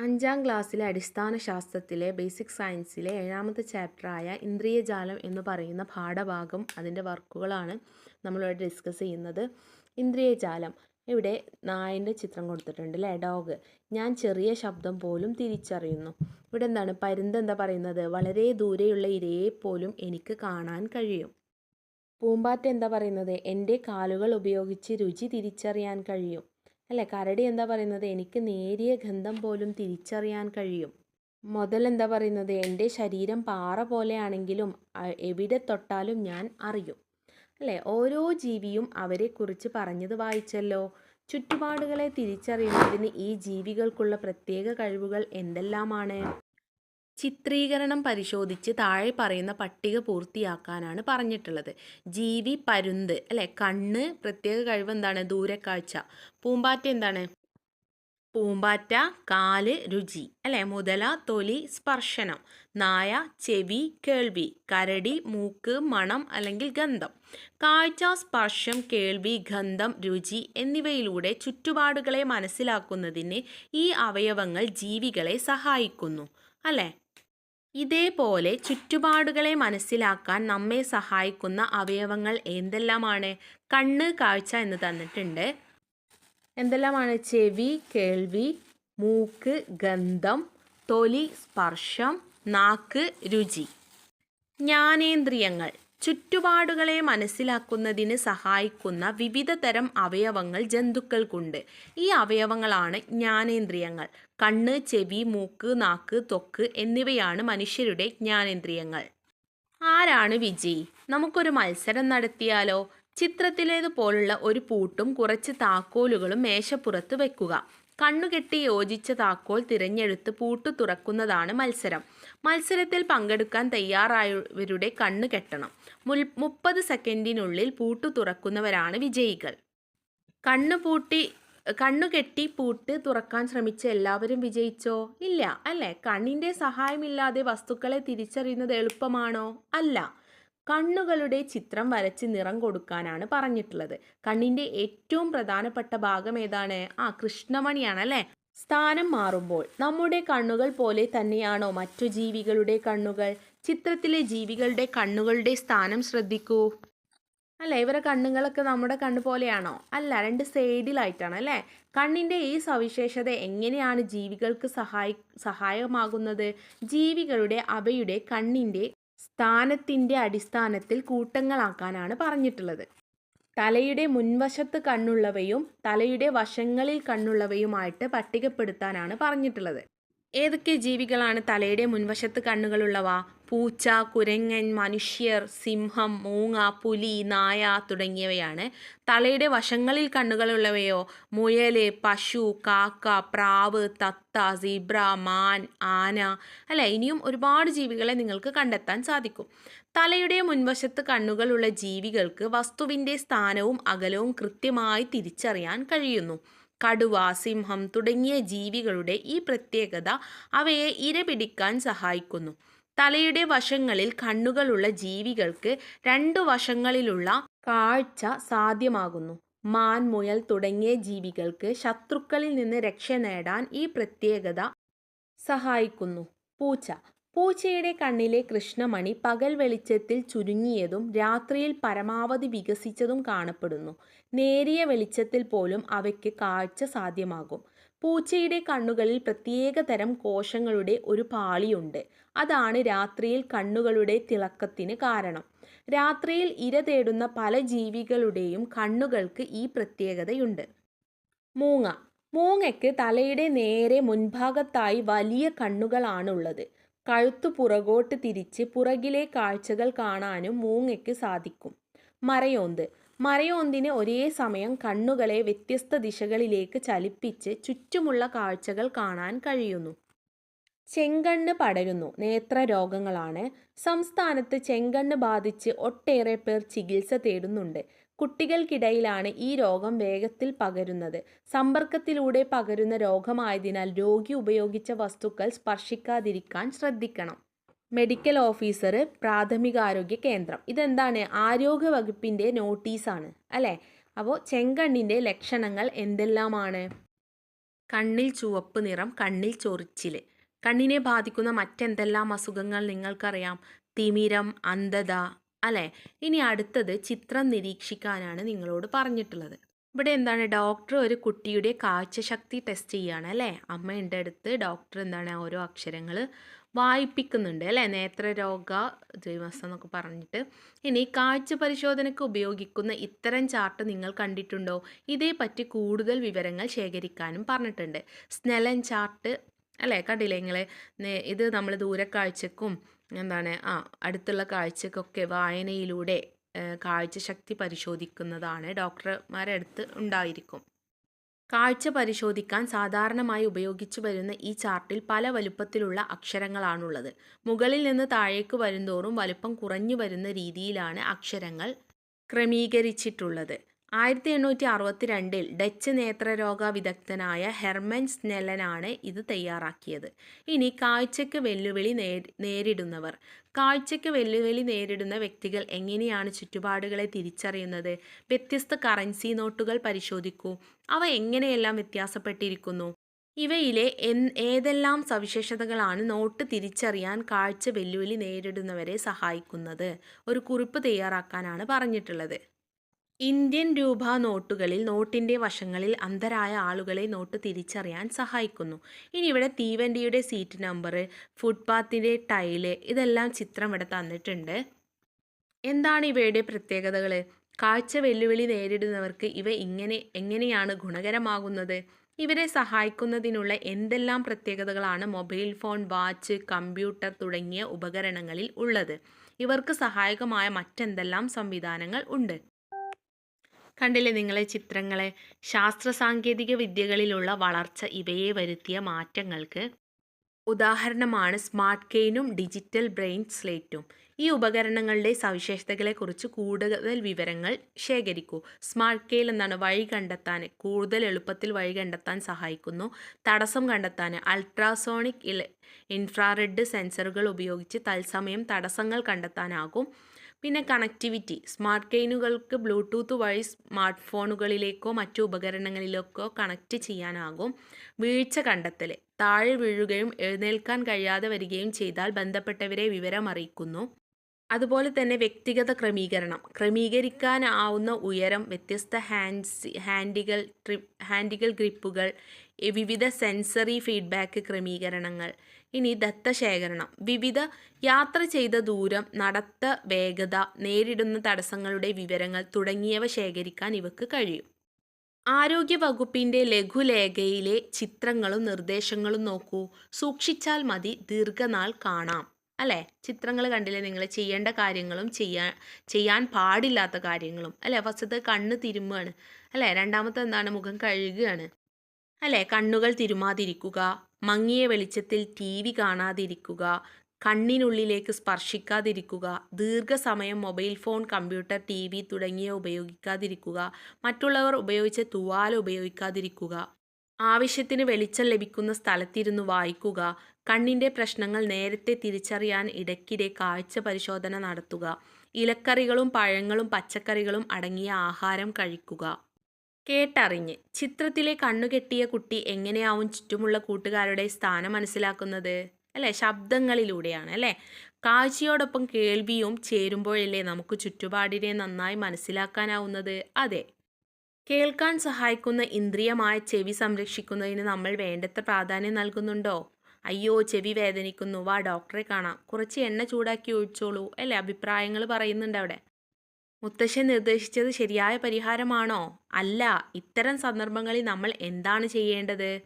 അഞ്ചാം ക്ലാസ്സിലെ അടിസ്ഥാന ശാസ്ത്രത്തിലെ ബേസിക് സയൻസിലെ ഏഴാമത്തെ ചാപ്റ്ററായ ഇന്ദ്രിയജാലം എന്ന് പറയുന്ന പാഠഭാഗം അതിന്റെ വർക്കുകളാണ് നമ്മളിവിടെ ഡിസ്കസ് ചെയ്യുന്നത്. ഇന്ദ്രിയജാലം. ഇവിടെ നായന്റെ ചിത്രം കൊടുത്തിട്ടുണ്ട് അല്ലേ? ഡോഗ് ഞാൻ ചെറിയ ശബ്ദം പോലും തിരിച്ചറിയുന്നു. ഇവിടെ എന്താണ്? പരുന്ത് എന്താ പറയുന്നത്? വളരെ ദൂരെയുള്ള ഇരയെ പോലും എനിക്ക് കാണാൻ കഴിയും. പൂമ്പാറ്റ എന്താ പറയുന്നത്? എന്റെ കാലുകൾ ഉപയോഗിച്ച് രുചി തിരിച്ചറിയാൻ കഴിയും. അല്ലേ? കരടി എന്താ പറയുന്നത്? എനിക്ക് നേരിയ ഗന്ധം പോലും തിരിച്ചറിയാൻ കഴിയും. മുതൽ എന്താ പറയുന്നത്? എന്റെ ശരീരം പാറ പോലെയാണെങ്കിലും എവിടെ തൊട്ടാലും ഞാൻ അറിയും. അല്ലേ? ഓരോ ജീവിയും അവരെക്കുറിച്ച് പറഞ്ഞത് വായിച്ചല്ലോ? ചുറ്റുപാടുകളെ തിരിച്ചറിയുന്നതിന് ഈ ജീവികൾക്കുള്ള പ്രത്യേക കഴിവുകൾ എന്തെല്ലാമാണ്? ചിത്രീകരണം പരിശോധിച്ച് താഴെ പറയുന്ന പട്ടിക പൂർത്തിയാക്കാനാണ് പറഞ്ഞിട്ടുള്ളത്. ജീവി പരുന്ത് അല്ലെ? കണ്ണ് പ്രത്യേക കഴിവ് എന്താണ്? ദൂരക്കാഴ്ച. പൂമ്പാറ്റ എന്താണ്? പൂമ്പാറ്റ കാൽ രുചി അല്ലെ? മുതല തൊലി സ്പർശനം. നായ ചെവി കേൾവി കരടി മൂക്ക് മണം അല്ലെങ്കിൽ ഗന്ധം. കാഴ്ച സ്പർശം കേൾവി ഗന്ധം രുചി എന്നിവയിലൂടെ ചുറ്റുപാടുകളെ മനസ്സിലാക്കുന്നതിന് ഈ അവയവങ്ങൾ ജീവികളെ സഹായിക്കുന്നു. അല്ലേ? ഇതേപോലെ ചുറ്റുപാടുകളെ മനസ്സിലാക്കാൻ നമ്മെ സഹായിക്കുന്ന അവയവങ്ങൾ എന്തെല്ലാമാണ്? കണ്ണ് കാഴ്ച എന്ന് തന്നിട്ടുണ്ട്. എന്തെല്ലാമാണ്? ചെവി കേൾവി മൂക്ക് ഗന്ധം തൊലി സ്പർശം നാക്ക് രുചി. ജ്ഞാനേന്ദ്രിയങ്ങൾ. ചുറ്റുപാടുകളെ മനസ്സിലാക്കുന്നതിന് സഹായിക്കുന്ന വിവിധ തരം അവയവങ്ങൾ ജന്തുക്കൾക്കുണ്ട്. ഈ അവയവങ്ങളാണ് ജ്ഞാനേന്ദ്രിയങ്ങൾ. കണ്ണ് ചെവി മൂക്ക് നാക്ക് തൊക്ക് എന്നിവയാണ് മനുഷ്യരുടെ ജ്ഞാനേന്ദ്രിയങ്ങൾ. ആരാണ് വിജയി? നമുക്കൊരു മത്സരം നടത്തിയാലോ? ചിത്രത്തിലേതുപോലുള്ള ഒരു പൂട്ടും കുറച്ച് താക്കോലുകളും മേശപ്പുറത്ത് വെക്കുക. കണ്ണുകെട്ടി യോജിച്ച താക്കോൽ തിരഞ്ഞെടുത്ത് പൂട്ട് തുറക്കുന്നതാണ് മത്സരം. മത്സരത്തിൽ പങ്കെടുക്കാൻ തയ്യാറായവരുടെ കണ്ണ് കെട്ടണം. മുൽ മുപ്പത് സെക്കൻഡിനുള്ളിൽ പൂട്ടു തുറക്കുന്നവരാണ് വിജയികൾ. കണ്ണു പൂട്ടി കണ്ണു കെട്ടി പൂട്ട് തുറക്കാൻ ശ്രമിച്ച എല്ലാവരും വിജയിച്ചോ? ഇല്ല അല്ലേ? കണ്ണിന്റെ സഹായമില്ലാതെ വസ്തുക്കളെ തിരിച്ചറിയുന്നത് എളുപ്പമാണോ? അല്ല. കണ്ണുകളുടെ ചിത്രം വരച്ച് നിറം കൊടുക്കാനാണ് പറഞ്ഞിട്ടുള്ളത്. കണ്ണിന്റെ ഏറ്റവും പ്രധാനപ്പെട്ട ഭാഗം ഏതാണ്? ആ കൃഷ്ണമണിയാണ് അല്ലേ സ്ഥാനം മാറുമ്പോൾ. നമ്മുടെ കണ്ണുകൾ പോലെ തന്നെയാണോ മറ്റു ജീവികളുടെ കണ്ണുകൾ? ചിത്രത്തിലെ ജീവികളുടെ കണ്ണുകളുടെ സ്ഥാനം ശ്രദ്ധിക്കൂ. അല്ല? ഇവരെ കണ്ണുകളൊക്കെ നമ്മുടെ കണ്ണ് പോലെയാണോ? അല്ല രണ്ട് സൈഡിലായിട്ടാണ് അല്ലേ? കണ്ണിന്റെ ഈ സവിശേഷത എങ്ങനെയാണ് ജീവികൾക്ക് സഹായി സഹായമാകുന്നത് ജീവികളുടെ അവയുടെ കണ്ണിന്റെ സ്ഥാനത്തിന്റെ അടിസ്ഥാനത്തിൽ കൂട്ടങ്ങളാക്കാനാണ് പറഞ്ഞിട്ടുള്ളത്. തലയുടെ മുൻവശത്ത് കണ്ണുള്ളവയും തലയുടെ വശങ്ങളിൽ കണ്ണുള്ളവയുമായിട്ട് പട്ടികപ്പെടുത്താനാണ് പറഞ്ഞിട്ടുള്ളത്. ഏതൊക്കെ ജീവികളാണ് തലയുടെ മുൻവശത്ത് കണ്ണുകളുള്ളവ? പൂച്ച കുരങ്ങൻ മനുഷ്യർ സിംഹം മൂങ്ങ പുലി നായ തുടങ്ങിയവയാണ്. തലയുടെ വശങ്ങളിൽ കണ്ണുകളുള്ളവയോ മുയൽ പശു കാക്ക പ്രാവ് തത്ത സീബ്ര മാൻ ആന അല്ല ഇനിയും ഒരുപാട് ജീവികളെ നിങ്ങൾക്ക് കണ്ടെത്താൻ സാധിക്കും. തലയുടെ മുൻവശത്ത് കണ്ണുകളുള്ള ജീവികൾക്ക് വസ്തുവിന്റെ സ്ഥാനവും അകലവും കൃത്യമായി തിരിച്ചറിയാൻ കഴിയുന്നു. കടുവ സിംഹം തുടങ്ങിയ ജീവികളുടെ ഈ പ്രത്യേകത അവയെ ഇരപിടിക്കാൻ സഹായിക്കുന്നു. തലയുടെ വശങ്ങളിൽ കണ്ണുകളുള്ള ജീവികൾക്ക് രണ്ടു വശങ്ങളിലുള്ള കാഴ്ച സാധ്യമാകുന്നു. മാൻ മുയൽ തുടങ്ങിയ ജീവികൾക്ക് ശത്രുക്കളിൽ നിന്ന് രക്ഷ നേടാൻ ഈ പ്രത്യേകത സഹായിക്കുന്നു. പൂച്ച. പൂച്ചയുടെ കണ്ണിലെ കൃഷ്ണമണി പകൽ വെളിച്ചത്തിൽ ചുരുങ്ങിയതും രാത്രിയിൽ പരമാവധി വികസിച്ചതും കാണപ്പെടുന്നു. നേരിയ വെളിച്ചത്തിൽ പോലും അവയ്ക്ക് കാഴ്ച സാധ്യമാകും. പൂച്ചയുടെ കണ്ണുകളിൽ പ്രത്യേക തരം കോശങ്ങളുടെ ഒരു പാളിയുണ്ട്. അതാണ് രാത്രിയിൽ കണ്ണുകളുടെ തിളക്കത്തിന് കാരണം. രാത്രിയിൽ ഇര തേടുന്ന പല ജീവികളുടെയും കണ്ണുകൾക്ക് ഈ പ്രത്യേകതയുണ്ട്. മൂങ്ങ. മൂങ്ങയ്ക്ക് തലയുടെ നേരെ മുൻഭാഗത്തായി വലിയ കണ്ണുകളാണുള്ളത്. കഴുത്തു പുറകോട്ട് തിരിച്ച് പുറകിലെ കാഴ്ചകൾ കാണാനും മൂങ്ങയ്ക്ക് സാധിക്കും. മറയോന്ത് മറയോന്തിന് ഒരേ സമയം കണ്ണുകളെ വ്യത്യസ്ത ദിശകളിലേക്ക് ചലിപ്പിച്ച് ചുറ്റുമുള്ള കാഴ്ചകൾ കാണാൻ കഴിയുന്നു. ചെങ്കണ്ണ് പടരുന്നു. നേത്രരോഗങ്ങളാണ്. സംസ്ഥാനത്ത് ചെങ്കണ്ണ് ബാധിച്ച് ഒട്ടേറെ പേർ ചികിത്സ തേടുന്നുണ്ട്. കുട്ടികൾക്കിടയിലാണ് ഈ രോഗം വേഗത്തിൽ പകരുന്നത്. സമ്പർക്കത്തിലൂടെ പകരുന്ന രോഗമായതിനാൽ രോഗി ഉപയോഗിച്ച വസ്തുക്കൾ സ്പർശിക്കാതിരിക്കാൻ ശ്രദ്ധിക്കണം. മെഡിക്കൽ ഓഫീസർ പ്രാഥമികാരോഗ്യ കേന്ദ്രം. ഇതെന്താണ്? ആരോഗ്യ വകുപ്പിന്റെ നോട്ടീസാണ് അല്ലേ? അപ്പോൾ ചെങ്കണ്ണിന്റെ ലക്ഷണങ്ങൾ എന്തെല്ലാമാണ്? കണ്ണിൽ ചുവപ്പ് നിറം കണ്ണിൽ ചൊറിച്ചിൽ കണ്ണിനെ ബാധിക്കുന്ന മറ്റെന്തെല്ലാം അസുഖങ്ങൾ നിങ്ങൾക്കറിയാം? തിമിരം അന്ധത അല്ലേ? ഇനി അടുത്തത് ചിത്രം നിരീക്ഷിക്കാനാണ് നിങ്ങളോട് പറഞ്ഞിട്ടുള്ളത്. ഇവിടെ എന്താണ്? ഡോക്ടർ ഒരു കുട്ടിയുടെ കാഴ്ചശക്തി ടെസ്റ്റ് ചെയ്യുകയാണ് അല്ലേ? അമ്മ എന്റെ അടുത്ത് ഡോക്ടർ എന്താണ്? ഓരോ അക്ഷരങ്ങൾ വായിപ്പിക്കുന്നുണ്ട് അല്ലേ? നേത്രരോഗ ജൈവസം എന്നൊക്കെ പറഞ്ഞിട്ട്. ഇനി കാഴ്ച പരിശോധനയ്ക്ക് ഉപയോഗിക്കുന്ന ഇത്തരം ചാർട്ട് നിങ്ങൾ കണ്ടിട്ടുണ്ടോ? ഇതേപ്പറ്റി കൂടുതൽ വിവരങ്ങൾ ശേഖരിക്കാനും പറഞ്ഞിട്ടുണ്ട്. സ്നെലൻ ചാർട്ട് അല്ലേ? കണ്ടില്ലേ നിങ്ങൾ ഇത് നമ്മൾ ദൂരക്കാഴ്ചക്കും എന്താണ് ആ അടുത്തുള്ള കാഴ്ചക്കൊക്കെ വായനയിലൂടെ കാഴ്ചശക്തി പരിശോധിക്കുന്നതാണ്. ഡോക്ടർമാരെ അടുത്ത് ഉണ്ടായിരിക്കും. കാഴ്ച പരിശോധിക്കാൻ സാധാരണമായി ഉപയോഗിച്ചു വരുന്ന ഈ ചാർട്ടിൽ പല വലുപ്പത്തിലുള്ള അക്ഷരങ്ങളാണുള്ളത്. മുകളിൽ നിന്ന് താഴേക്ക് വരുന്തോറും വലുപ്പം കുറഞ്ഞു വരുന്ന രീതിയിലാണ് അക്ഷരങ്ങൾ ക്രമീകരിച്ചിട്ടുള്ളത്. ആയിരത്തി എണ്ണൂറ്റി അറുപത്തി രണ്ടിൽ ഡച്ച് നേത്രരോഗ വിദഗ്ധനായ ഹെർമൻ സ്നെല്ലനാണ് ഇത് തയ്യാറാക്കിയത്. ഇനി കാഴ്ചയ്ക്ക് വെല്ലുവിളി നേരിടുന്നവർ. കാഴ്ചയ്ക്ക് വെല്ലുവിളി നേരിടുന്ന വ്യക്തികൾ എങ്ങനെയാണ് ചുറ്റുപാടുകളെ തിരിച്ചറിയുന്നത്? വ്യത്യസ്ത കറൻസി നോട്ടുകൾ പരിശോധിക്കൂ. അവ എങ്ങനെയെല്ലാം വ്യത്യാസപ്പെട്ടിരിക്കുന്നു? ഇവയിലെ എൻ ഏതെല്ലാം സവിശേഷതകളാണ് നോട്ട് തിരിച്ചറിയാൻ കാഴ്ച വെല്ലുവിളി നേരിടുന്നവരെ സഹായിക്കുന്നത്? ഒരു കുറിപ്പ് തയ്യാറാക്കാനാണ് പറഞ്ഞിട്ടുള്ളത്. ഇന്ത്യൻ രൂപ നോട്ടുകളിൽ നോട്ടിന്റെ വശങ്ങളിൽ അന്ധരായ ആളുകളെ നോട്ട് തിരിച്ചറിയാൻ സഹായിക്കുന്നു. ഇനി ഇവിടെ തീവണ്ടിയുടെ സീറ്റ് നമ്പർ ഫുട്പാത്തിന്റെ ടൈൽ ഇതെല്ലാം ചിത്രം ഇവിടെ തന്നിട്ടുണ്ട്. എന്താണ് ഇവയുടെ പ്രത്യേകതകൾ കാഴ്ച വെല്ലുവിളി നേരിടുന്നവർക്ക് ഇവ ഇങ്ങനെ എങ്ങനെയാണ് ഗുണകരമാകുന്നത്? ഇവരെ സഹായിക്കുന്നതിനുള്ള എന്തെല്ലാം പ്രത്യേകതകളാണ് മൊബൈൽ ഫോൺ വാച്ച് കമ്പ്യൂട്ടർ തുടങ്ങിയ ഉപകരണങ്ങളിൽ ഉള്ളത്? ഇവർക്ക് സഹായകമായ മറ്റെന്തെല്ലാം സംവിധാനങ്ങൾ ഉണ്ട്? കണ്ടില്ലേ നിങ്ങളെ ചിത്രങ്ങളെ? ശാസ്ത്ര സാങ്കേതിക വിദ്യകളിലുള്ള വളർച്ച ഇവയെ വരുത്തിയ മാറ്റങ്ങൾക്ക് ഉദാഹരണമാണ് സ്മാർട്ട് കെയിനും ഡിജിറ്റൽ ബ്രെയിൻ സ്ലേറ്റും. ഈ ഉപകരണങ്ങളുടെ സവിശേഷതകളെക്കുറിച്ച് കൂടുതൽ വിവരങ്ങൾ ശേഖരിക്കൂ. സ്മാർട്ട് കെയിൽ എന്നാണ് വഴി കണ്ടെത്താൻ കൂടുതൽ എളുപ്പത്തിൽ വഴി കണ്ടെത്താൻ സഹായിക്കുന്നു. തടസ്സം കണ്ടെത്താൻ അൾട്രാസോണിക് ഇൻഫ്രാറെഡ് സെൻസറുകൾ ഉപയോഗിച്ച് തത്സമയം തടസ്സങ്ങൾ കണ്ടെത്താനാകും. പിന്നെ കണക്ടിവിറ്റി സ്മാർട്ട് കെയിനുകൾക്ക് ബ്ലൂടൂത്ത് വഴി സ്മാർട്ട് ഫോണുകളിലേക്കോ മറ്റു ഉപകരണങ്ങളിലേക്കോ കണക്റ്റ് ചെയ്യാനാകും. വീഴ്ച കണ്ടെത്തൽ താഴെ വീഴുകയും എഴുന്നേൽക്കാൻ കഴിയാതെ വരികയും ചെയ്താൽ ബന്ധപ്പെട്ടവരെ വിവരം അറിയിക്കുന്നു. അതുപോലെ തന്നെ വ്യക്തിഗത ക്രമീകരണം. ക്രമീകരിക്കാനാവുന്ന ഉയരം വ്യത്യസ്ത ഹാൻഡ്സ് ഹാൻഡികൾ ട്രിപ്പ് ഹാൻഡികൾ ഗ്രിപ്പുകൾ വിവിധ സെൻസറി ഫീഡ്ബാക്ക് ക്രമീകരണങ്ങൾ ഇനി ദത്തശേഖരണം. വിവിധ യാത്ര ചെയ്ത ദൂരം നടത്ത വേഗത നേരിടുന്ന തടസ്സങ്ങളുടെ വിവരങ്ങൾ തുടങ്ങിയവ ശേഖരിക്കാൻ ഇവക്ക് കഴിയും. ആരോഗ്യ വകുപ്പിന്റെ ലഘുലേഖയിലെ ചിത്രങ്ങളും നിർദ്ദേശങ്ങളും നോക്കൂ. സൂക്ഷിച്ചാൽ മതി ദീർഘനാൾ കാണാം. അല്ലേ? ചിത്രങ്ങൾ കണ്ടില്ലേ? നിങ്ങൾ ചെയ്യേണ്ട കാര്യങ്ങളും ചെയ്യാൻ ചെയ്യാൻ പാടില്ലാത്ത കാര്യങ്ങളും. അല്ലേ? ഫസ്റ്റത്തെ കണ്ണ് തിരുമ്മുകയാണ് അല്ലേ? രണ്ടാമത്തെ എന്താണ്? മുഖം കഴുകുകയാണ് അല്ലേ? കണ്ണുകൾ തിരുമാതിരിക്കുക. മങ്ങിയ വെളിച്ചത്തിൽ ടി വി കാണാതിരിക്കുക കണ്ണിനുള്ളിലേക്ക് സ്പർശിക്കാതിരിക്കുക ദീർഘസമയം mobile phone computer T V തുടങ്ങിയ ഉപയോഗിക്കാതിരിക്കുക മറ്റുള്ളവർ ഉപയോഗിച്ച തുവാല ഉപയോഗിക്കാതിരിക്കുക ആവശ്യത്തിന് വെളിച്ചം ലഭിക്കുന്ന സ്ഥലത്തിരുന്ന് വായിക്കുക കണ്ണിന്റെ പ്രശ്നങ്ങൾ നേരത്തെ തിരിച്ചറിയാൻ ഇടയ്ക്കിടെ കാഴ്ച പരിശോധന നടത്തുക ഇലക്കറികളും പഴങ്ങളും പച്ചക്കറികളും അടങ്ങിയ ആഹാരം കഴിക്കുക. കേട്ടറിഞ്ഞ്. ചിത്രത്തിലെ കണ്ണുകെട്ടിയ കുട്ടി എങ്ങനെയാവും ചുറ്റുമുള്ള കൂട്ടുകാരുടെ സ്ഥാനം മനസ്സിലാക്കുന്നത്? അല്ലേ? ശബ്ദങ്ങളിലൂടെയാണ് അല്ലേ? കാഴ്ചയോടൊപ്പം കേൾവിയും ചേരുമ്പോഴല്ലേ നമുക്ക് ചുറ്റുപാടിനെ നന്നായി മനസ്സിലാക്കാനാവുന്നത്? അതെ. കേൾക്കാൻ സഹായിക്കുന്ന ഇന്ദ്രിയമായ ചെവി സംരക്ഷിക്കുന്നതിന് നമ്മൾ വേണ്ടത്ര പ്രാധാന്യം നൽകുന്നുണ്ടോ? അയ്യോ ചെവി വേദനിക്കുന്നു. വാ ഡോക്ടറെ കാണാം. കുറച്ച് എണ്ണ ചൂടാക്കി ഒഴിച്ചോളൂ അല്ലേ? അഭിപ്രായങ്ങൾ പറയുന്നുണ്ട് അവിടെ. മുത്തശ്ശൻ നിർദ്ദേശിച്ചത് ശരിയായ പരിഹാരമാണോ? അല്ല ഇത്തരം സന്ദർഭങ്ങളിൽ നമ്മൾ എന്താണ് ചെയ്യേണ്ടത്?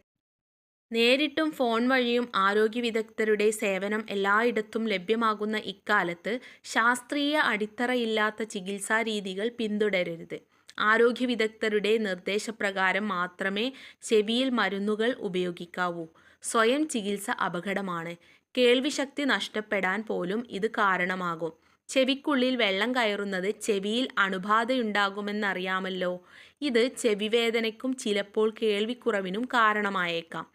നേരിട്ടും ഫോൺ വഴിയും ആരോഗ്യ വിദഗ്ധരുടെ സേവനം എല്ലായിടത്തും ലഭ്യമാകുന്ന ഇക്കാലത്ത് ശാസ്ത്രീയ അടിത്തറയില്ലാത്ത ചികിത്സാ രീതികൾ പിന്തുടരരുത്. ആരോഗ്യ വിദഗ്ധരുടെ നിർദ്ദേശപ്രകാരം മാത്രമേ ചെവിയിൽ മരുന്നുകൾ ഉപയോഗിക്കാവൂ. സ്വയം ചികിത്സ അപകടമാണ്. കേൾവിശക്തി നഷ്ടപ്പെടാൻ പോലും ഇത് കാരണമാകും. ചെവിക്കുള്ളിൽ വെള്ളം കയറുന്നത് ചെവിയിൽ അണുബാധയുണ്ടാകുമെന്നറിയാമല്ലോ. ഇത് ചെവിവേദനയ്ക്കും ചിലപ്പോൾ കേൾവിക്കുറവിനും കാരണമായേക്കാം.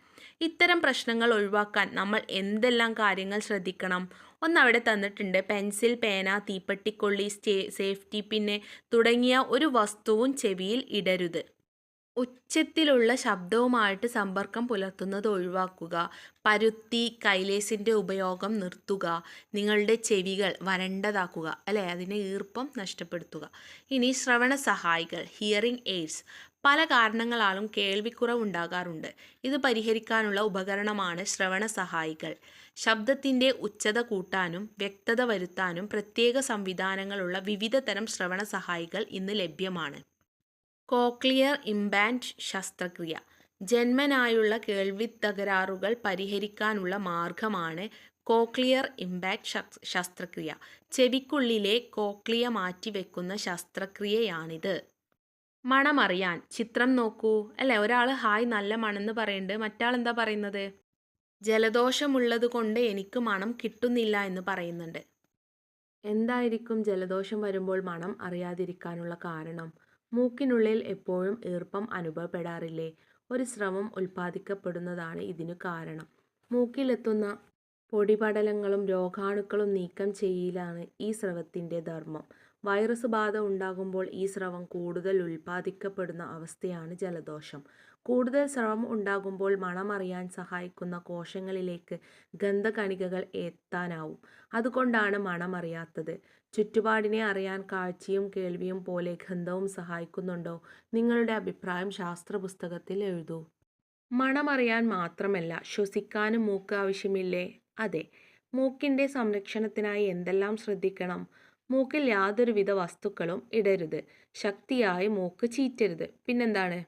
ഇത്തരം പ്രശ്നങ്ങൾ ഒഴിവാക്കാൻ നമ്മൾ എന്തെല്ലാം കാര്യങ്ങൾ ശ്രദ്ധിക്കണം? ഒന്നവിടെ തന്നിട്ടുണ്ട് പെൻസിൽ പേന തീപ്പെട്ടിക്കൊള്ളി സ്റ്റേ സേഫ്റ്റി പിന്നെ തുടങ്ങിയ ഒരു വസ്തുവും ചെവിയിൽ ഇടരുത്. ഉച്ചത്തിലുള്ള ശബ്ദവുമായിട്ട് സമ്പർക്കം പുലർത്തുന്നത് ഒഴിവാക്കുക. പരുത്തി കൈലേസിന്റെ ഉപയോഗം നിർത്തുക. നിങ്ങളുടെ ചെവികൾ വരണ്ടതാക്കുക. അല്ലേ? അതിനെ ഈർപ്പം നഷ്ടപ്പെടുത്തുക. ഇനി ശ്രവണ സഹായികൾ ഹിയറിംഗ് എയ്ഡ്സ് പല കാരണങ്ങളാലും കേൾവിക്കുറവുണ്ടാകാറുണ്ട് ഇത് പരിഹരിക്കാനുള്ള ഉപകരണമാണ് ശ്രവണ സഹായികൾ. ശബ്ദത്തിന്റെ ഉച്ചത കൂട്ടാനും വ്യക്തത വരുത്താനും പ്രത്യേക സംവിധാനങ്ങളുള്ള വിവിധ തരം ശ്രവണ സഹായികൾ ഇന്ന് ലഭ്യമാണ്. കോക്ലിയർ ഇംപ്ലാന്റ് ശസ്ത്രക്രിയ. ജന്മനായുള്ള കേൾവി തകരാറുകൾ പരിഹരിക്കാനുള്ള മാർഗമാണ് കോക്ലിയർ ഇംപാക്ട് ശസ്ത്രക്രിയ. ചെവിക്കുള്ളിലെ കോക്ലിയ മാറ്റിവെക്കുന്ന ശസ്ത്രക്രിയയാണിത്. മണമറിയാൻ. ചിത്രം നോക്കൂ. അല്ലെ? ഒരാൾ ഹായ് നല്ല മണെന്ന് പറയുന്നുണ്ട് മറ്റാൾ എന്താ പറയുന്നത്? ജലദോഷമുള്ളത് കൊണ്ട് എനിക്ക് മണം കിട്ടുന്നില്ല എന്ന് പറയുന്നുണ്ട്. എന്തായിരിക്കും ജലദോഷം വരുമ്പോൾ മണം അറിയാതിരിക്കാനുള്ള കാരണം? മൂക്കിനുള്ളിൽ എപ്പോഴും ഈർപ്പം അനുഭവപ്പെടാറില്ലേ? ഒരു സ്രവം ഉൽപ്പാദിക്കപ്പെടുന്നതാണ് ഇതിനു കാരണം. മൂക്കിലെത്തുന്ന പൊടിപടലങ്ങളും രോഗാണുക്കളും നീക്കം ചെയ്യലാണ് ഈ സ്രവത്തിന്റെ ധർമ്മം. വൈറസ് ബാധ ഉണ്ടാകുമ്പോൾ ഈ സ്രവം കൂടുതൽ ഉൽപ്പാദിക്കപ്പെടുന്ന അവസ്ഥയാണ് ജലദോഷം. കൂടുതൽ സ്രവം ഉണ്ടാകുമ്പോൾ മണമറിയാൻ സഹായിക്കുന്ന കോശങ്ങളിലേക്ക് ഗന്ധകണികകൾ എത്താനാവും. അതുകൊണ്ടാണ് മണമറിയാത്തത്. ചുറ്റുപാടിനെ അറിയാൻ കാഴ്ചയും കേൾവിയും പോലെ ഗന്ധവും സഹായിക്കുന്നുണ്ടോ? നിങ്ങളുടെ അഭിപ്രായം ശാസ്ത്ര പുസ്തകത്തിൽ എഴുതൂ. മണമറിയാൻ മാത്രമല്ല ശ്വസിക്കാനും മൂക്ക് ആവശ്യമില്ലേ? അതെ. മൂക്കിന്റെ സംരക്ഷണത്തിനായി എന്തെല്ലാം ശ്രദ്ധിക്കണം? മൂക്കിൽ യാതൊരുവിധ വസ്തുക്കളും ഇടരുത്. ശക്തിയായി മൂക്ക് ചീറ്റരുത്. പിന്നെന്താണ്?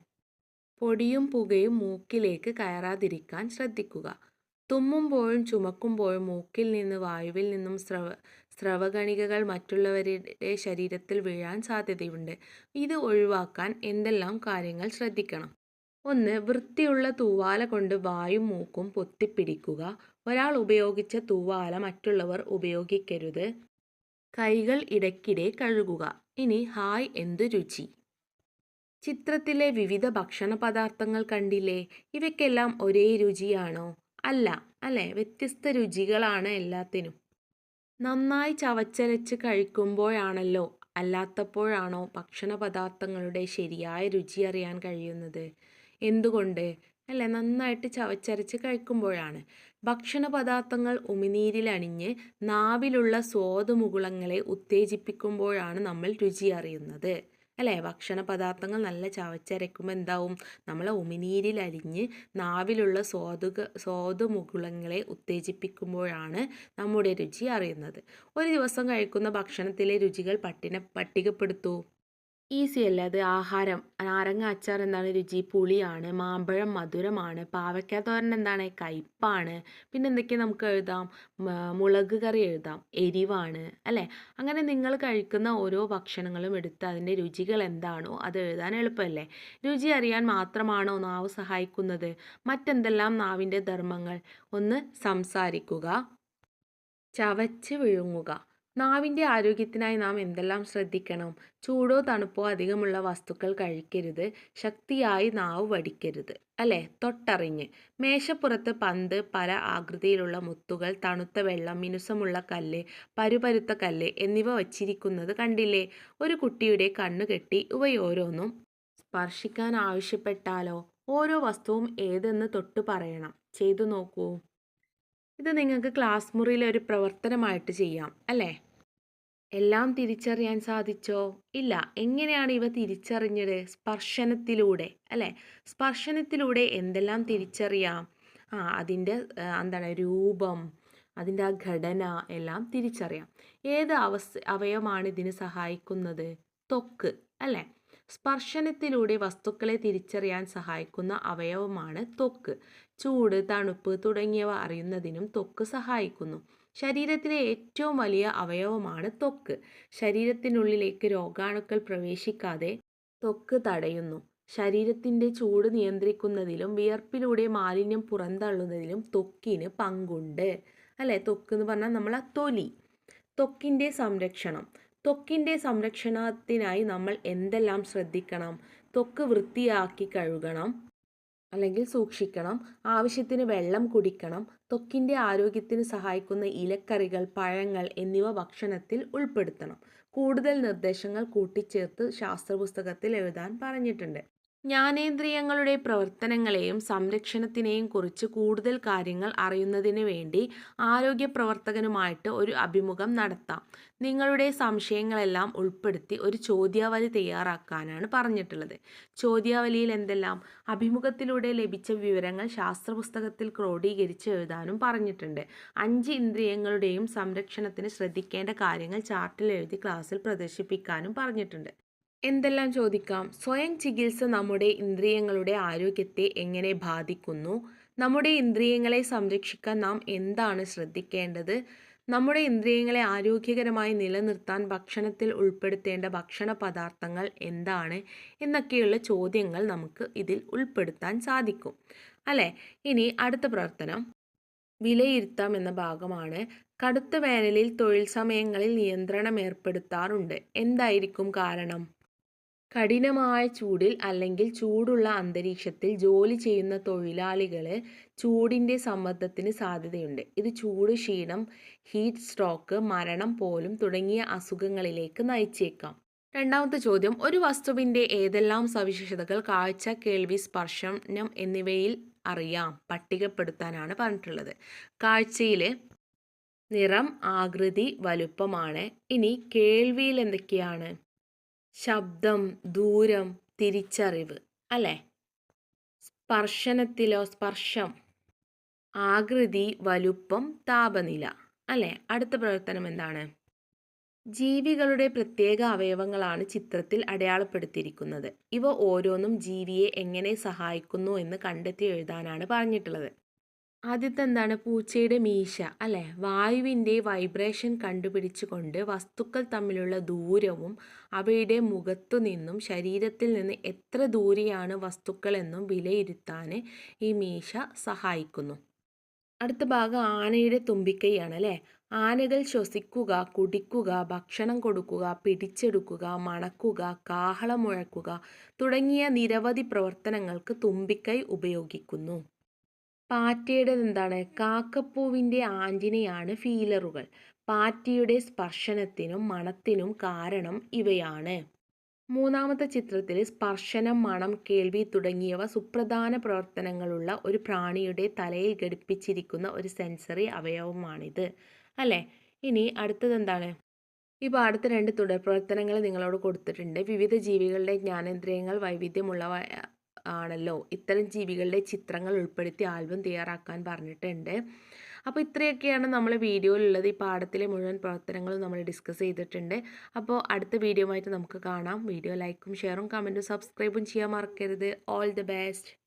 പൊടിയും പുകയും മൂക്കിലേക്ക് കയറാതിരിക്കാൻ ശ്രദ്ധിക്കുക. തുമ്മുമ്പോഴും ചുമക്കുമ്പോഴും മൂക്കിൽ നിന്ന് വായുവിൽ നിന്നും സ്രവ സ്രവകണികകൾ മറ്റുള്ളവരുടെ ശരീരത്തിൽ വീഴാൻ സാധ്യതയുണ്ട്. ഇത് ഒഴിവാക്കാൻ എന്തെല്ലാം കാര്യങ്ങൾ ശ്രദ്ധിക്കണം? ഒന്ന് വൃത്തിയുള്ള തൂവാല കൊണ്ട് വായും മൂക്കും പൊത്തിപ്പിടിക്കുക. ഒരാൾ ഉപയോഗിച്ച തൂവാല മറ്റുള്ളവർ ഉപയോഗിക്കരുത്. കൈകൾ ഇടയ്ക്കിടെ കഴുകുക. ഇനി ഹായ് എന്ത് രുചി? ചിത്രത്തിലെ വിവിധ ഭക്ഷണ പദാർത്ഥങ്ങൾ കണ്ടില്ലേ? ഇവയ്ക്കെല്ലാം ഒരേ രുചിയാണോ? അല്ല അല്ലേ? വ്യത്യസ്ത രുചികളാണ് എല്ലാത്തിനും. നന്നായി ചവച്ചരച്ച് കഴിക്കുമ്പോഴാണല്ലോ അല്ലാത്തപ്പോഴാണോ ഭക്ഷണ പദാർത്ഥങ്ങളുടെ ശരിയായ രുചി അറിയാൻ കഴിയുന്നത്? എന്തുകൊണ്ട്? അല്ലേ നന്നായിട്ട് ചവച്ചരച്ച് കഴിക്കുമ്പോഴാണ്. ഭക്ഷണ പദാർത്ഥങ്ങൾ ഉമിനീരിലണിഞ്ഞ് നാവിലുള്ള സ്വാദുമുകുളങ്ങളെ ഉത്തേജിപ്പിക്കുമ്പോഴാണ് നമ്മൾ രുചി അറിയുന്നത്. അല്ലേ? ഭക്ഷണ പദാർത്ഥങ്ങൾ നല്ല ചവച്ചരയ്ക്കുമ്പോൾ എന്താവും? നമ്മളെ ഉമിനീരിൽ അലിഞ്ഞ് നാവിലുള്ള സ്വാദുക സ്വാദുമുകുളങ്ങളെ ഉത്തേജിപ്പിക്കുമ്പോഴാണ് നമ്മുടെ രുചി അറിയുന്നത്. ഒരു ദിവസം കഴിക്കുന്ന ഭക്ഷണത്തിലെ രുചികൾ പട്ടിണ പട്ടികപ്പെടുത്തൂ. ഈസി അല്ലേ? അത് ആഹാരം. നാരങ്ങ അച്ചാർ എന്താണ് രുചി? പുളിയാണ് മാമ്പഴം മധുരമാണ് പാവയ്ക്ക തോരൻ എന്താണ്? കയ്പ്പാണ്. പിന്നെ എന്തൊക്കെ നമുക്ക് എഴുതാം? മുളക് കറി എഴുതാം. എരിവാണ് അല്ലേ? അങ്ങനെ നിങ്ങൾ കഴിക്കുന്ന ഓരോ ഭക്ഷണങ്ങളും എടുത്ത് അതിന്റെ രുചികൾ എന്താണോ അത് എഴുതാൻ എളുപ്പമല്ലേ? രുചി അറിയാൻ മാത്രമാണോ നാവ് സഹായിക്കുന്നത്? മറ്റെന്തെല്ലാം നാവിന്റെ ധർമ്മങ്ങൾ? ഒന്ന് സംസാരിക്കുക ചവച്ച് വിഴുങ്ങുക. നാവിന്റെ ആരോഗ്യത്തിനായി നാം എന്തെല്ലാം ശ്രദ്ധിക്കണം? ചൂടോ തണുപ്പോ അധികമുള്ള വസ്തുക്കൾ കഴിക്കരുത്. ശക്തിയായി നാവ് വടിക്കരുത്. അല്ലേ? തൊട്ടറിഞ്ഞ്. മേശപ്പുറത്ത് പന്ത് പല ആകൃതിയിലുള്ള മുത്തുകൾ തണുത്ത വെള്ളം മിനുസമുള്ള കല്ല് പരുപരുത്ത കല്ല് എന്നിവ വച്ചിരിക്കുന്നത് കണ്ടില്ലേ? ഒരു കുട്ടിയുടെ കണ്ണു കെട്ടി ഇവയോരോന്നും സ്പർശിക്കാൻ ആവശ്യപ്പെട്ടാലോ? ഓരോ വസ്തുവും ഏതെന്ന് തൊട്ടു പറയണം. ചെയ്തു നോക്കൂ. ഇത് നിങ്ങൾക്ക് ക്ലാസ് മുറിയിലെ ഒരു പ്രവർത്തനമായിട്ട് ചെയ്യാം അല്ലേ? എല്ലാം തിരിച്ചറിയാൻ സാധിച്ചോ? ഇല്ല. എങ്ങനെയാണ് ഇവ തിരിച്ചറിഞ്ഞത്? സ്പർശനത്തിലൂടെ അല്ലേ? സ്പർശനത്തിലൂടെ എന്തെല്ലാം തിരിച്ചറിയാം? ആ അതിന്റെ എന്താണ് രൂപം അതിന്റെ ആ ഘടന എല്ലാം തിരിച്ചറിയാം. ഏത് അവസ് അവയവമാണ് ഇതിന് സഹായിക്കുന്നത്? തൊക്ക് അല്ലേ? സ്പർശനത്തിലൂടെ വസ്തുക്കളെ തിരിച്ചറിയാൻ സഹായിക്കുന്ന അവയവമാണ് ത്വക്ക്. ചൂട് തണുപ്പ് തുടങ്ങിയവ അറിയുന്നതിനും ത്വക്ക് സഹായിക്കുന്നു. ശരീരത്തിലെ ഏറ്റവും വലിയ അവയവമാണ് ത്വക്ക്. ശരീരത്തിനുള്ളിലേക്ക് രോഗാണുക്കൾ പ്രവേശിക്കാതെ ത്വക്ക് തടയുന്നു. ശരീരത്തിന്റെ ചൂട് നിയന്ത്രിക്കുന്നതിലും വിയർപ്പിലൂടെ മാലിന്യം പുറന്തള്ളുന്നതിലും ത്വക്കിന് പങ്കുണ്ട്. അല്ലേ? ത്വക്ക് എന്ന് പറഞ്ഞാൽ നമ്മൾ ആ തൊലി. ത്വക്കിന്റെ സംരക്ഷണം. ത്വക്കിന്റെ സംരക്ഷണത്തിനായി നമ്മൾ എന്തെല്ലാം ശ്രദ്ധിക്കണം? ത്വക്ക് വൃത്തിയാക്കി കഴുകണം. അല്ലെങ്കിൽ സൂക്ഷിക്കണം. ആവശ്യത്തിന് വെള്ളം കുടിക്കണം. ത്വക്കിന്റെ ആരോഗ്യത്തിന് സഹായിക്കുന്ന ഇലക്കറികൾ പഴങ്ങൾ എന്നിവ ഭക്ഷണത്തിൽ ഉൾപ്പെടുത്തണം. കൂടുതൽ നിർദ്ദേശങ്ങൾ കൂട്ടിച്ചേർത്ത് ശാസ്ത്രപുസ്തകത്തിൽ എഴുതാൻ പറഞ്ഞിട്ടുണ്ട്. ജ്ഞാനേന്ദ്രിയങ്ങളുടെ പ്രവർത്തനങ്ങളെയും സംരക്ഷണത്തിനെയും കുറിച്ച് കൂടുതൽ കാര്യങ്ങൾ അറിയുന്നതിന് വേണ്ടി ആരോഗ്യ പ്രവർത്തകനുമായിട്ട് ഒരു അഭിമുഖം നടത്താം. നിങ്ങളുടെ സംശയങ്ങളെല്ലാം ഉൾപ്പെടുത്തി ഒരു ചോദ്യാവലി തയ്യാറാക്കാനാണ് പറഞ്ഞിട്ടുള്ളത്. ചോദ്യാവലിയിൽ എന്തെല്ലാം? അഭിമുഖത്തിലൂടെ ലഭിച്ച വിവരങ്ങൾ ശാസ്ത്രപുസ്തകത്തിൽ ക്രോഡീകരിച്ച് എഴുതാനും പറഞ്ഞിട്ടുണ്ട്. അഞ്ച് ഇന്ദ്രിയങ്ങളുടെയും സംരക്ഷണത്തിന് ശ്രദ്ധിക്കേണ്ട കാര്യങ്ങൾ ചാർട്ടിൽ എഴുതി ക്ലാസ്സിൽ പ്രദർശിപ്പിക്കാനും പറഞ്ഞിട്ടുണ്ട്. എന്തെല്ലാം ചോദിക്കാം? സ്വയം ചികിത്സ നമ്മുടെ ഇന്ദ്രിയങ്ങളുടെ ആരോഗ്യത്തെ എങ്ങനെ ബാധിക്കുന്നു? നമ്മുടെ ഇന്ദ്രിയങ്ങളെ സംരക്ഷിക്കാൻ നാം എന്താണ് ശ്രദ്ധിക്കേണ്ടത്? നമ്മുടെ ഇന്ദ്രിയങ്ങളെ ആരോഗ്യകരമായി നിലനിർത്താൻ ഭക്ഷണത്തിൽ ഉൾപ്പെടുത്തേണ്ട ഭക്ഷണ പദാർത്ഥങ്ങൾ എന്താണ്? എന്നൊക്കെയുള്ള ചോദ്യങ്ങൾ നമുക്ക് ഇതിൽ ഉൾപ്പെടുത്താൻ സാധിക്കും. അല്ലേ? ഇനി അടുത്ത പ്രവർത്തനം. വിലയിരുത്താം എന്ന ഭാഗമാണ്. കടുത്ത വേനലിൽ തൊഴിൽ സമയങ്ങളിൽ നിയന്ത്രണം ഏർപ്പെടുത്താറുണ്ട്. എന്തായിരിക്കും കാരണം? കഠിനമായ ചൂടിൽ അല്ലെങ്കിൽ ചൂടുള്ള അന്തരീക്ഷത്തിൽ ജോലി ചെയ്യുന്ന തൊഴിലാളികൾ ചൂടിന്റെ സമ്മർദ്ദത്തിന് സാധ്യതയുണ്ട്. ഇത് ചൂട് ക്ഷീണം ഹീറ്റ് സ്ട്രോക്ക് മരണം പോലും തുടങ്ങിയ അസുഖങ്ങളിലേക്ക് നയിച്ചേക്കാം. രണ്ടാമത്തെ ചോദ്യം ഒരു വസ്തുവിന്റെ ഏതെല്ലാം സവിശേഷതകൾ കാഴ്ച കേൾവി സ്പർശനം എന്നിവയിൽ അറിയാം പട്ടികപ്പെടുത്താനാണ് പറഞ്ഞിട്ടുള്ളത്. കാഴ്ചയിൽ നിറം ആകൃതി വലുപ്പമാണ്. ഇനി കേൾവിയിൽ എന്തൊക്കെയാണ്? ശബ്ദം ദൂരം തിരിച്ചറിവ് അല്ലേ? സ്പർശനത്തിലോ സ്പർശം ആകൃതി വലുപ്പം താപനില അല്ലേ? അടുത്ത പ്രവർത്തനം എന്താണ്? ജീവികളുടെ പ്രത്യേക അവയവങ്ങളാണ് ചിത്രത്തിൽ അടയാളപ്പെടുത്തിയിരിക്കുന്നത്. ഇവ ഓരോന്നും ജീവിയെ എങ്ങനെ സഹായിക്കുന്നു എന്ന് കണ്ടെത്തി എഴുതാനാണ് പറഞ്ഞിട്ടുള്ളത്. ആദ്യത്തെ എന്താണ്? പൂച്ചയുടെ മീശ അല്ലേ? വായുവിന്റെ വൈബ്രേഷൻ കണ്ടുപിടിച്ചുകൊണ്ട് വസ്തുക്കൾ തമ്മിലുള്ള ദൂരവും അവയുടെ മുഖത്തു നിന്നും ശരീരത്തിൽ നിന്ന് എത്ര ദൂരെയാണ് വസ്തുക്കൾ എന്നും വിലയിരുത്താൻ ഈ മീശ സഹായിക്കുന്നു. അടുത്ത ഭാഗം ആനയുടെ തുമ്പിക്കൈയാണ് അല്ലേ? ആനകൾ ശ്വസിക്കുക കുടിക്കുക ഭക്ഷണം കൊടുക്കുക പിടിച്ചെടുക്കുക മണക്കുക കാഹളം മുഴക്കുക തുടങ്ങിയ നിരവധി പ്രവർത്തനങ്ങൾക്ക് തുമ്പിക്കൈ ഉപയോഗിക്കുന്നു. പാറ്റയുടേത് എന്താണ് കാക്കപ്പൂവിന്റെ ആന്റിനയാണ് ഫീലറുകൾ. പാറ്റയുടെ സ്പർശനത്തിനും മണത്തിനും കാരണം ഇവയാണ്. മൂന്നാമത്തെ ചിത്രത്തിൽ സ്പർശനം മണം കേൾവി തുടങ്ങിയവ സുപ്രധാന പ്രവർത്തനങ്ങളുള്ള ഒരു പ്രാണിയുടെ തലയിൽ ഘടിപ്പിച്ചിരിക്കുന്ന ഒരു സെൻസറി അവയവമാണിത്. അല്ലേ? ഇനി അടുത്തത് എന്താണ് ഈ പാഠത്തെ രണ്ട് തുടർ പ്രവർത്തനങ്ങൾ നിങ്ങളോട് കൊടുത്തിട്ടുണ്ട്. വിവിധ ജീവികളുടെ ജ്ഞാനേന്ദ്രിയങ്ങൾ വൈവിധ്യമുള്ളവ ആണല്ലോ. ഇത്തരം ജീവികളുടെ ചിത്രങ്ങൾ ഉൾപ്പെടുത്തി ആൽബം തയ്യാറാക്കാൻ പറഞ്ഞിട്ടുണ്ട്. അപ്പോൾ ഇത്രയൊക്കെയാണ് നമ്മൾ വീഡിയോയിലുള്ളത്. ഈ പാഠത്തിലെ മുഴുവൻ പ്രവർത്തനങ്ങളും നമ്മൾ ഡിസ്കസ് ചെയ്തിട്ടുണ്ട്. അപ്പോൾ അടുത്ത വീഡിയോ ആയിട്ട് നമുക്ക് കാണാം. വീഡിയോ ലൈക്കും ഷെയറും കമന്റും സബ്സ്ക്രൈബും ചെയ്യാൻ മറക്കരുത്. All the best